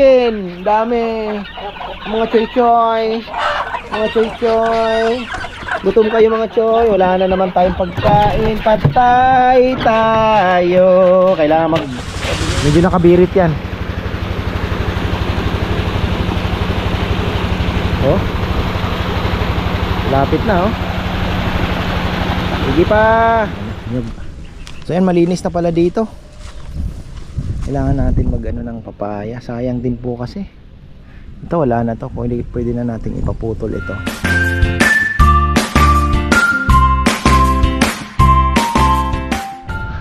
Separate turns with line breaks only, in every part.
chicken. Dami. Mga choy-choy. Mga choy-choy. Gutom kayo mga choy. Wala na naman tayong pagkain. Patay tayo. Kailangan mag... Medyo nakabirit yan. Oh. Lapit na oh. Sige pa. So yan malinis na pala dito. Kailangan natin mag ano ng papaya. Sayang din po kasi. Ito wala na to. Pwede, pwede na nating ipaputol ito.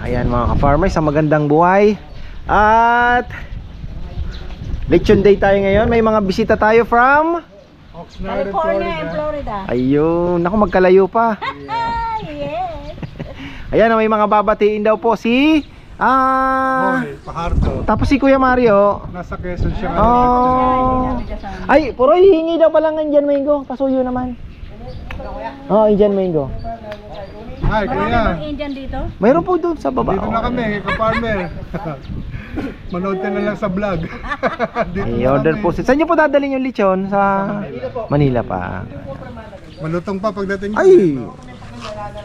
Ayan mga ka-farmers, sa magandang buhay. At Lechon Day tayo ngayon. May mga bisita tayo from
California and Florida.
Ayun, naku magkalayo pa.
Ah, yes.
Ayan, may mga babatiin daw po si Ah,
Hoy, paharto.
tapos si Kuya Mario.
Nasa Quezon siya ngayon.
Oh. Ay, puro hihingi daw pala ng Indian Mango. Pasuyo naman. Oh, Indian Mango.
Hi, kuya.
Indian dito?
Mayroon po doon sa baba.
Dito na kami, ka-farmer. Manood ka na lang sa vlog. Dito
Ay,
na
order
kami.
po. si- Saan niyo po dadalhin yung lechon? Sa Manila pa.
Malutong pa pagdating.
Ay!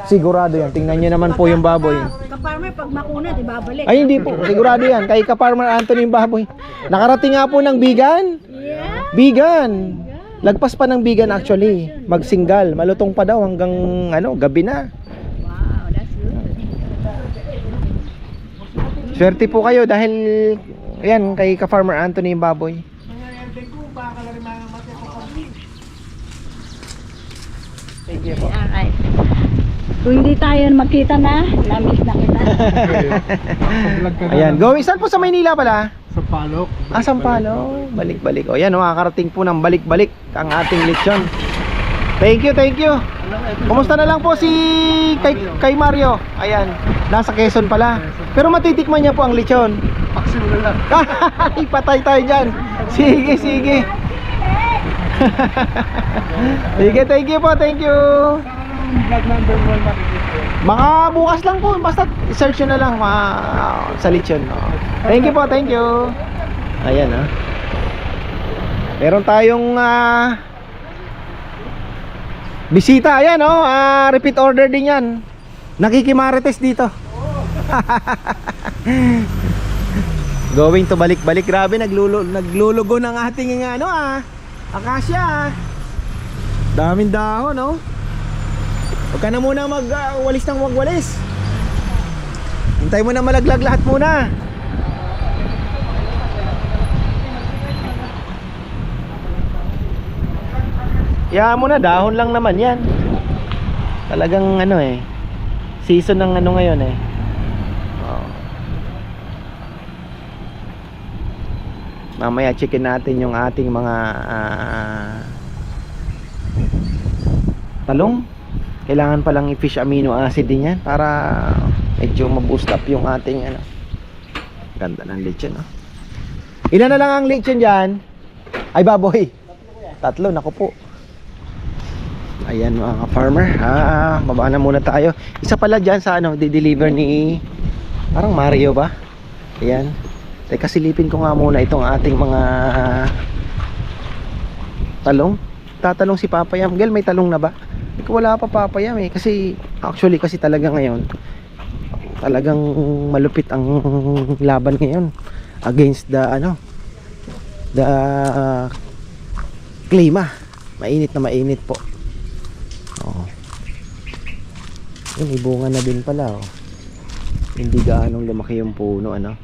Sigurado yan. Tingnan niyo naman po yung baboy.
Ka-farmer, pag makunat, ibabalik.
Ay, hindi po. Sigurado yan. Kay ka-farmer Anthony yung baboy. Nakarating nga po ng bigan.
Yeah.
Bigan. Lagpas pa ng bigan actually. Magsinggal. Malutong pa daw hanggang ano, gabi na.
Wow, that's good.
Swerte po kayo dahil ayan kay ka-farmer Anthony yung baboy. You po.
Alright. Kung hindi tayo magkita na, namiss na kita.
Ayan, going saan po sa Maynila pala?
Sa Palok.
Ah, Sampalo. Balik-balik. O yan, makakarating po ng balik-balik ang ating lechon. Thank you, thank you. Kumusta na lang po si kay, kay Mario? Ayan, nasa Quezon pala. Pero matitikman niya po ang lechon.
Paksiw na lang.
Ipatay tayo dyan. Sige, sige. sige, thank you po, thank you.
Vlog number 1 makikita.
Baka bukas lang po, basta search nyo na lang ma sa lechon. Oh. Thank you po, thank you. Ayan ah. Meron tayong ah, bisita, ayan oh, ah, repeat order din yan. Nakikimarites dito. Going to balik-balik, grabe naglulugo ng ating ano ah, akasya. Daming dahon oh. Huwag ka na muna mag-walis ng wagwalis. Hintay mo na malaglag lahat muna. Hayaan mo na, dahon lang naman yan. Talagang ano eh. Season ng ano ngayon eh. Mamaya checkin natin yung ating mga ah, talong. Kailangan palang i-fish amino acid din yan para medyo ma-boost up yung ating ano ganda ng lechon no? ilan na lang ang lechon dyan? Ay baboy. Tatlo naku po. Ayan mga farmer ah, baba na muna tayo. Isa pala dyan sa ano di-deliver ni parang Mario ba? Ayan teka silipin ko nga muna itong ating mga talong tatanong si Papa Yam Gel may talong na ba wala pa Papa Yam eh kasi actually kasi talaga ngayon talagang malupit ang laban ngayon against the ano the uh, klima mainit na mainit po oh. yun ibunga na din pala oh. hindi gaanong lumaki yung puno ano.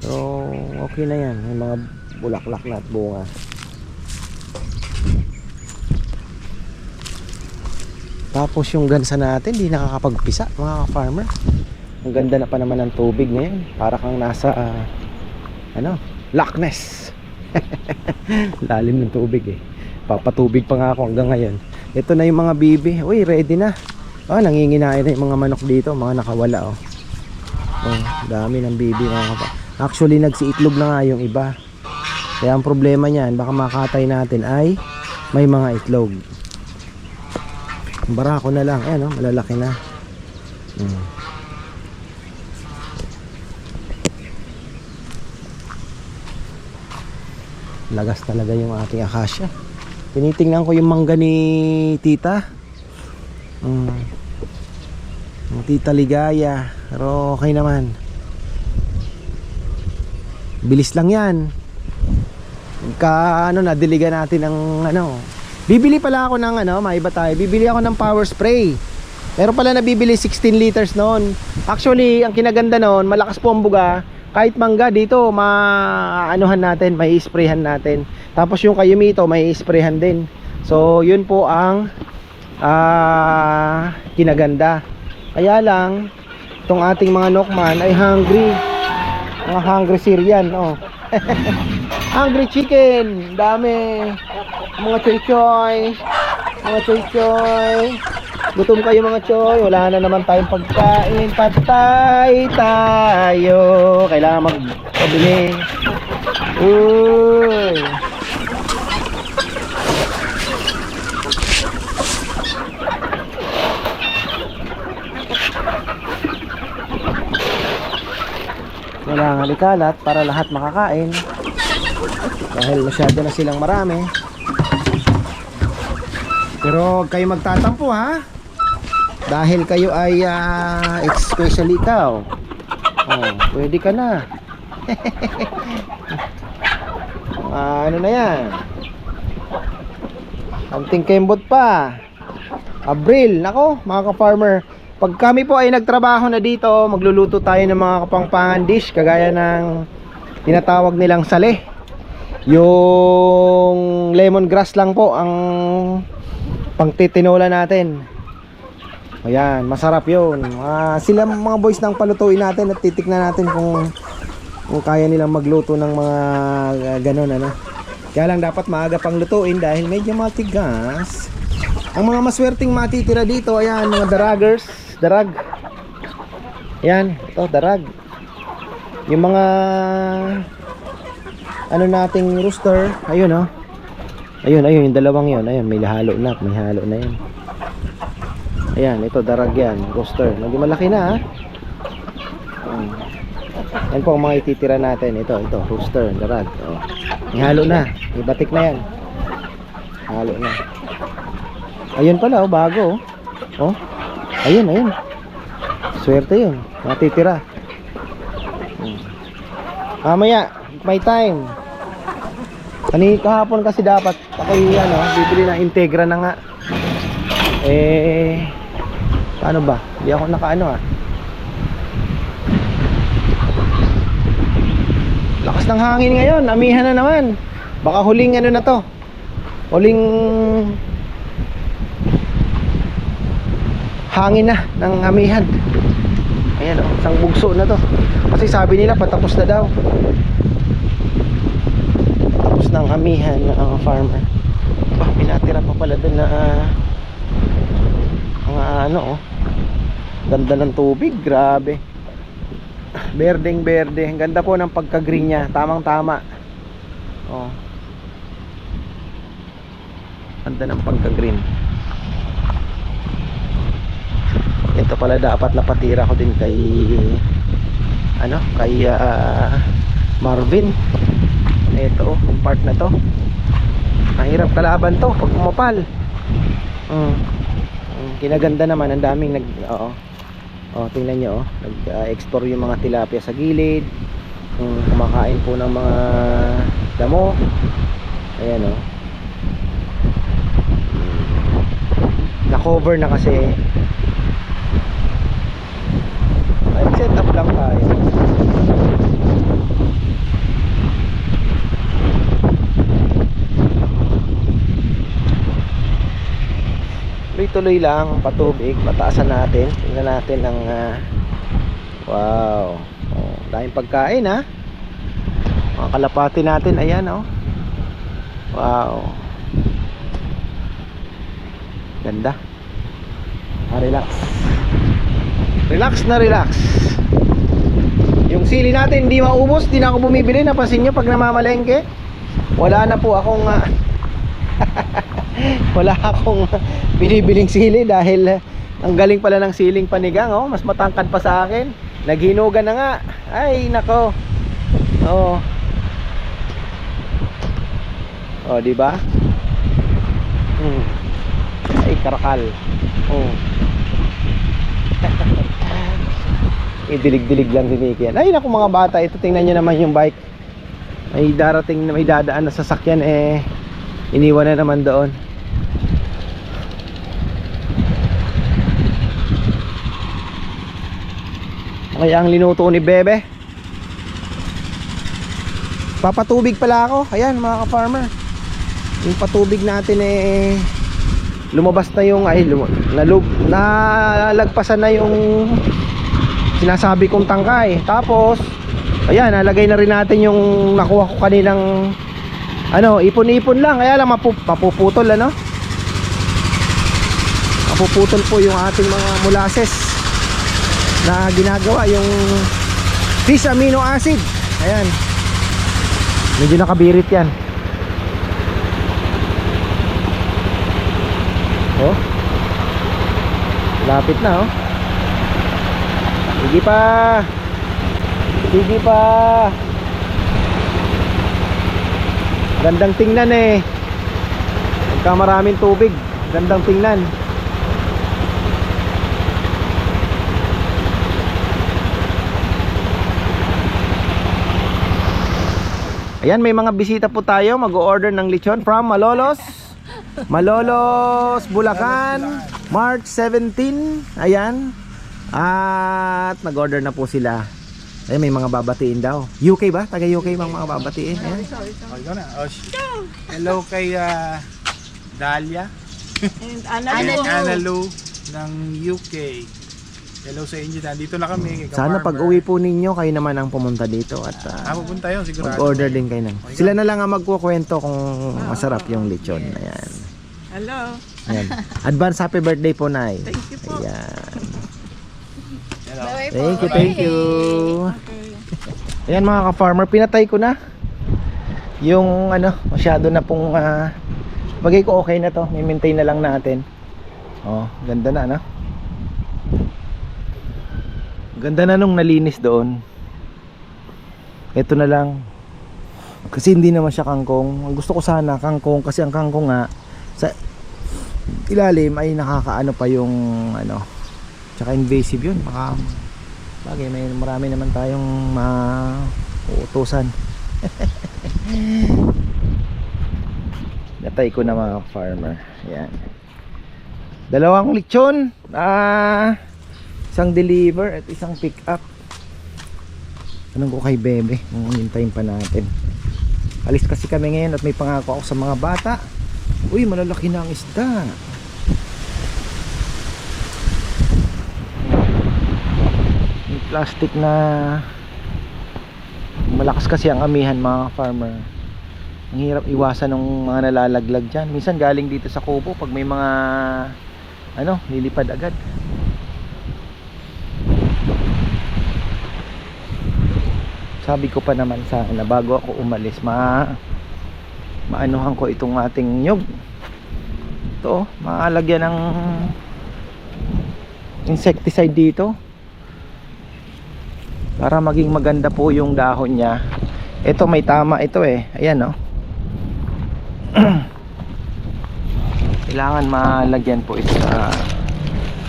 So okay na yan may mga bulaklak na at bunga Tapos yung gansa natin, di nakakapagpisa mga farmer. Ang ganda na pa naman ng tubig ngayon. Para kang nasa, ah, ano, Loch Ness. Lalim ng tubig eh. Papatubig pa nga ako hanggang ngayon. Ito na yung mga bibi. Uy, ready na. Oh, nanginginain na yung mga manok dito, mga nakawala oh. Oh, dami ng bibi mga kapa. Actually, nagsiitlog na nga yung iba. Kaya ang problema niyan, baka makatay natin ay may mga itlog. Barako na lang. Ayan, oh, malalaki na. Hmm. lagas talaga yung ating akasya. Tinitingnan ko yung mangga ni tita. Mm. Yung tita ligaya. Pero okay naman. Bilis lang yan. Ka ano na diligan natin ng ano. Bibili pala ako ng ano, maiba tayo. Bibili ako ng power spray. Meron pala nabibili 16 liters noon. Actually, ang kinaganda noon, malakas po ang buga. Kahit mangga dito, maanuhan natin, may sprayhan natin. Tapos yung kayumito, may sprayhan din. So, yun po ang ah kinaganda. Kaya lang, itong ating mga nokman ay hungry. Mga hungry Syrian, oh. hungry chicken, dami. Mga choy choy. Mga choy choy. Gutom kayo mga choy, wala na naman tayong pagkain. Patay tayo. Kailangan magpabili. Uy. Wala nga likalat para lahat makakain. Dahil masyado na silang marami. Pero kayo magtatampo ha. Dahil kayo ay ah, especially ikaw. Oh, pwede ka na. Ah, ano na yan? Anting kembot pa. Abril, nako mga ka-farmer. Pag kami po ay nagtrabaho na dito, magluluto tayo ng mga kapangpangan dish kagaya ng tinatawag nilang sale. Yung lemongrass lang po ang pangtitinola natin. Ayan, masarap yun. Ah, sila mga boys nang palutuin natin at titiknan natin kung kung kaya nilang magluto ng mga uh, ganun ano. Kaya lang dapat maaga pang lutuin dahil medyo matigas. Ang mga maswerteng matitira dito, ayan, mga darag. Ayan, ito, darag. Yung mga ano nating rooster, ayun oh. Ayun, ayun, yung dalawang yun. Ayun, may halo na, may halo na yan. Ayan, ito, darag yan, rooster. Medyo malaki na. Ayan. Yan po ang mga ititira natin. Ito, ito, rooster, darag. Oh. May halo na. May batik na yan. Halo na. Ayun pala, oh, bago. Oh. Ayun, ayun. Swerte yun. Matitira. Hmm. Mamaya, may time. Kani kahapon kasi dapat ako ano, bibili ng Integra na nga. Eh, paano ba? Hindi ako nakaano ah. Lakas ng hangin ngayon, amihan na naman. Baka huling ano na to. Huling hangin na ng amihan. Ayan oh, isang bugso na to. Kasi sabi nila patapos na daw. Tapos ng amihan ng uh, farmer. Bah, pinatira pa pala doon na ah, mga ano oh. Ganda ng tubig, grabe. Berdeng berde. Ang ganda po ng pagka-green niya. Tamang tama. Oh. Ganda ng pagka-green. Ito pala dapat napatira ko din kay ano, kay ah, Marvin. Ito, yung part na to. Mahirap kalaban to pag umapal. Mm. Kinaganda naman, ang daming nag oo. Oh, tingnan nyo, oh. Nag-explore yung mga tilapia sa gilid. Mm, kumakain po ng mga damo. Ayan, oh. Mm. Na-cover na kasi. Ay, set up lang tayo. Tuloy-tuloy lang, patubig, mataasan natin. Tingnan natin ang ah, wow. Oh, daming pagkain ha. Mga kalapati natin, ayan oh. Wow. Ganda. Ah, relax. Relax na relax. Yung sili natin hindi maubos, di na ako bumibili. Napansin nyo pag namamalengke? Wala na po akong ah, wala akong binibiling sili dahil uh, ang galing pala ng siling panigang oh, mas matangkad pa sa akin naghinugan na nga ay nako oh O, di ba? Hmm. Ay, karakal. Oh. Idilig-dilig lang si Mickey. yan. Ay, naku mga bata, ito tingnan nyo naman yung bike. May darating na may dadaan na sasakyan eh. Iniwan na naman doon. Kaya ang linuto ni Bebe. Papatubig pala ako. Ayan mga ka-farmer. Yung patubig natin eh lumabas na yung ay lum, nalub, nalagpasan na yung sinasabi kong tangkay. Tapos ayan, nalagay na rin natin yung nakuha ko kaninang ano, ipon-ipon lang. Kaya lang mapu, mapuputol ano. Mapuputol po yung ating mga molasses na ginagawa yung fish amino acid. Ayan. Medyo nakabirit yan. Oh. Lapit na oh. Sige pa. Sige pa. Gandang tingnan eh. Pagka maraming tubig, gandang tingnan. Ayan, may mga bisita po tayo. Mag-order ng lechon from Malolos. Malolos, Bulacan, March 17. Ayan. At nag-order na po sila. Ayan, may mga babatiin daw. UK ba? Taga UK bang mga babatiin? Ayan.
Oh, ikaw na. Oh, sh- Hello kay ah, Dalia.
Ano
And Anna Lou ng UK. Hello sa inyo. Nandito na kami. kay
Sana pag uwi po ninyo, kayo naman ang pumunta dito at
Ah,
uh,
pupunta yun sigurado.
mag-order din kayo ng. Sila na lang ang magkukwento kung masarap yung lechon. Ayan.
Hello.
Ayan. Advance happy birthday po, Nay. Thank you po. Ayan. Thank you, thank you. Ayan mga ka-farmer, pinatay ko na. Yung ano, masyado na pong uh, bagay ko okay na to. May-maintain na lang natin. Oh, ganda na, no? Ganda na nung nalinis doon. Ito na lang. Kasi hindi naman siya kangkong. Ang Gusto ko sana kangkong kasi ang kangkong nga sa ilalim ay nakakaano pa yung ano. Tsaka invasive yun. Baka bagay may marami naman tayong mauutusan. Natay ko na mga farmer. Yan. Dalawang lechon. Ah, isang deliver at isang pick up. Tanong ko kay Bebe kung hintayin pa natin. Alis kasi kami ngayon at may pangako ako sa mga bata. Uy, malalaki na ang isda. May plastic na malakas kasi ang amihan mga farmer. Ang hirap iwasan ng mga nalalaglag dyan. Minsan galing dito sa kubo pag may mga ano, lilipad agad. Sabi ko pa naman sana bago ako umalis ma maanuhan ko itong ating nyug. Ito, oh, maalagyan ng insecticide dito para maging maganda po yung dahon niya. Ito may tama ito eh. Ayan oh. Kailangan malagyan po ito sa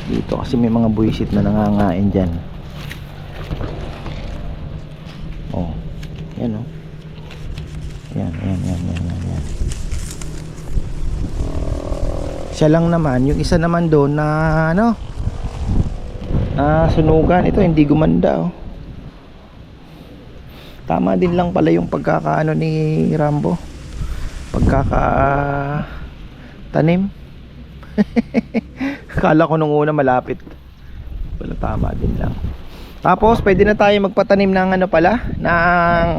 dito kasi may mga buwisit na nangangain dyan. Oh. Yan oh. Yan, yan, yan, yan, yan, yan. Siya lang naman, yung isa naman doon na ano, na sunugan. Ito hindi gumanda oh. Tama din lang pala yung pagkakaano ni Rambo. Pagkaka tanim. Akala ko nung una malapit. Wala tama din lang. Tapos pwede na tayo magpatanim ng ano pala, ng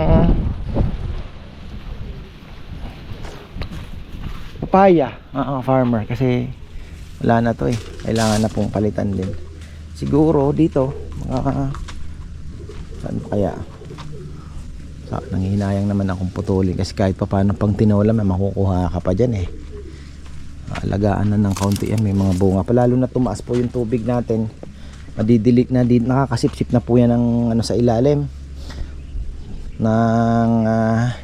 papaya. Ah, farmer kasi wala na to eh. Kailangan na pong palitan din. Siguro dito mga saan pa kaya? Sa, nanghihinayang naman akong putulin kasi kahit pa paano pang tinola may makukuha ka pa dyan eh. Alagaan na ng kaunti yan, may mga bunga. Palalo na tumaas po yung tubig natin. Madidilik na, di, nakakasipsip na po yan ng ano sa ilalim ng ah,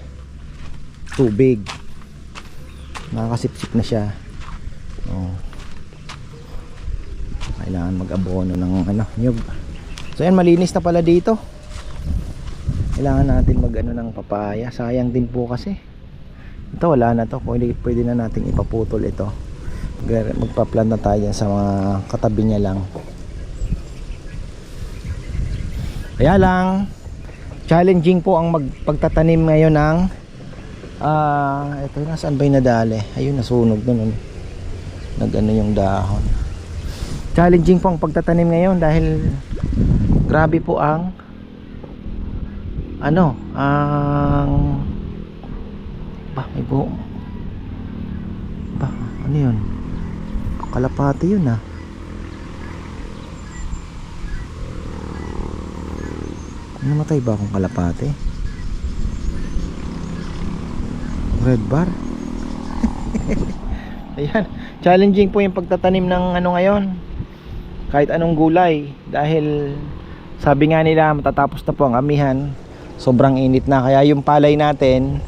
tubig. nakakasipsip na siya oh. kailangan mag-abono ng ano, nyug so yan malinis na pala dito kailangan natin mag ano ng papaya. Sayang din po kasi. Ito wala na to. Pwede, pwede na nating ipaputol ito. Mag- magpa-plant na tayo sa mga katabi niya lang. Kaya lang challenging po ang magpagtatanim ngayon ng ah ito nasaan ba yung nadali? Ayun nasunog ano. nag ano yung dahon. Challenging po ang pagtatanim ngayon dahil grabe po ang ano? Ang ba may buo ba ano yun? Kalapati yun ah. Namatay ba akong kalapati? Red bar? Ayan. Challenging po yung pagtatanim ng ano ngayon. Kahit anong gulay. Dahil sabi nga nila matatapos na po ang amihan sobrang init na. Kaya yung palay natin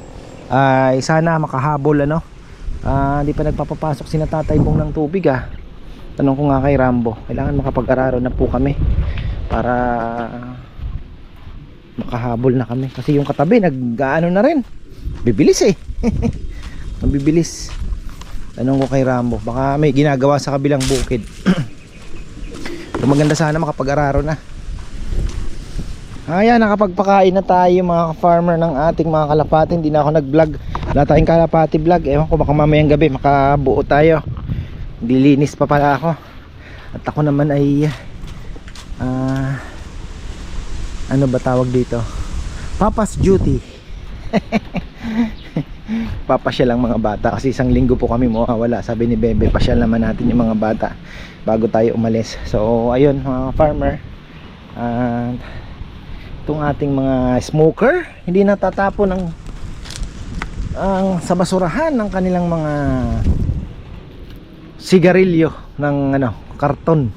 ay sana makahabol ano? Ah, hindi pa nagpapapasok si Tatay Bong ng tubig ah. Tanong ko nga kay Rambo. Kailangan makapag-araro na po kami para makahabol na kami. Kasi yung katabi nag-ano na rin. Bibilis eh. Mabibilis tanong ko kay Rambo. Baka may ginagawa sa kabilang bukid. Kung maganda sana makapag-araro na Ayan, nakapagpakain na tayo mga farmer ng ating mga kalapati. Hindi na ako nag-vlog. Wala tayong kalapati vlog. Ewan ko baka mamayang gabi makabuo tayo. Dilinis pa pala ako. At ako naman ay ah ano ba tawag dito? Papa's duty. Papasyal ang mga bata kasi isang linggo po kami mawawala. Sabi ni Bebe, pasyal naman natin yung mga bata bago tayo umalis. So, ayun mga farmer. At itong ating mga smoker. Hindi natatapon ng ang sa basurahan ng kanilang mga sigarilyo ng ano karton.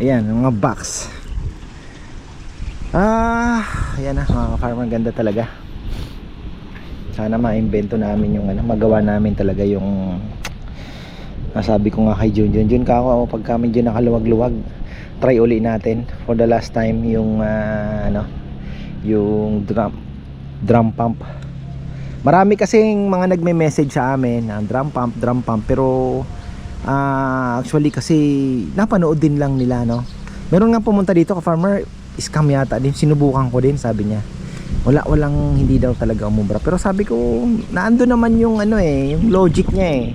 Ayan mga box. Ah ayan na mga farmer ganda talaga. Sana maimbento namin yung ano magawa namin talaga yung nasabi ko nga kay Jun. Jun Jun ka ako pag kami dyan nakaluwag-luwag try uli natin. For the last time yung ah, ano yung drum drum pump. Marami kasing mga nagme-message sa amin na drum pump drum pump pero ah, actually kasi napanood din lang nila no? Meron nga pumunta dito ka farmer scam yata din sinubukan ko din sabi niya. Wala walang hindi daw talaga umubra. Pero sabi ko naando naman yung ano eh yung logic niya eh.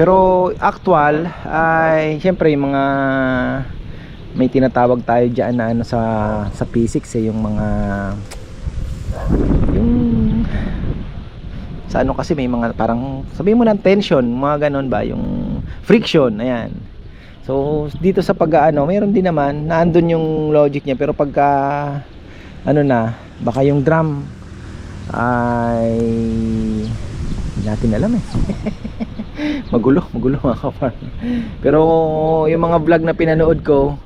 Pero actual ay syempre yung mga may tinatawag tayo diyan na ano sa sa physics eh yung mga yung sa ano kasi may mga parang sabihin mo ng tension mga ganon ba yung friction ayan. So dito sa pag-ano mayroon din naman naandun yung logic niya pero pagka ano na baka yung drum ay hindi natin alam eh. Magulo magulo mga kapar. Pero yung mga vlog na pinanood ko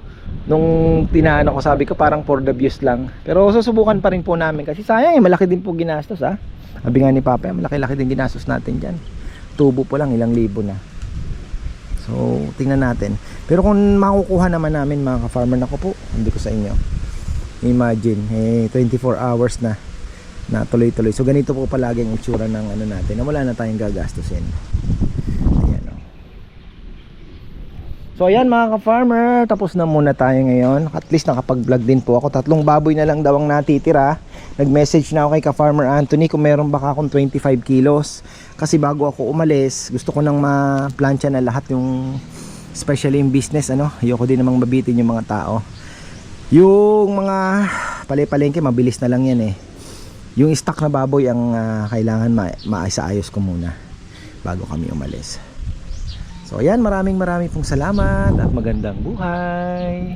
nung tinaano ko sabi ko parang for the views lang. Pero susubukan pa rin po namin kasi sayang eh malaki din po ginastos ah. Sabi nga ni Papa malaki-laki din ginastos natin dyan. Tubo po lang ilang libo na. So tingnan natin. Pero kung makukuha naman namin mga ka-farmer nako po hindi ko sa inyo. Imagine eh 24 hours na na tuloy-tuloy. So ganito po palagi ang itsura ng ano natin na wala na tayong gagastusin So ayan mga ka-farmer, tapos na muna tayo ngayon. At least nakapag-vlog din po ako. Tatlong baboy na lang daw ang natitira. Nag-message na ako kay ka-farmer Anthony kung meron baka akong 25 kilos. Kasi bago ako umalis, gusto ko nang ma-plancha na lahat yung especially yung business ano. Ayoko din namang mabitin yung mga tao. Yung mga palay-palengke, mabilis na lang yan eh. Yung stock na baboy ang ah, kailangan ma- maayos ko muna bago kami umalis. So ayan, maraming maraming pong salamat at magandang buhay.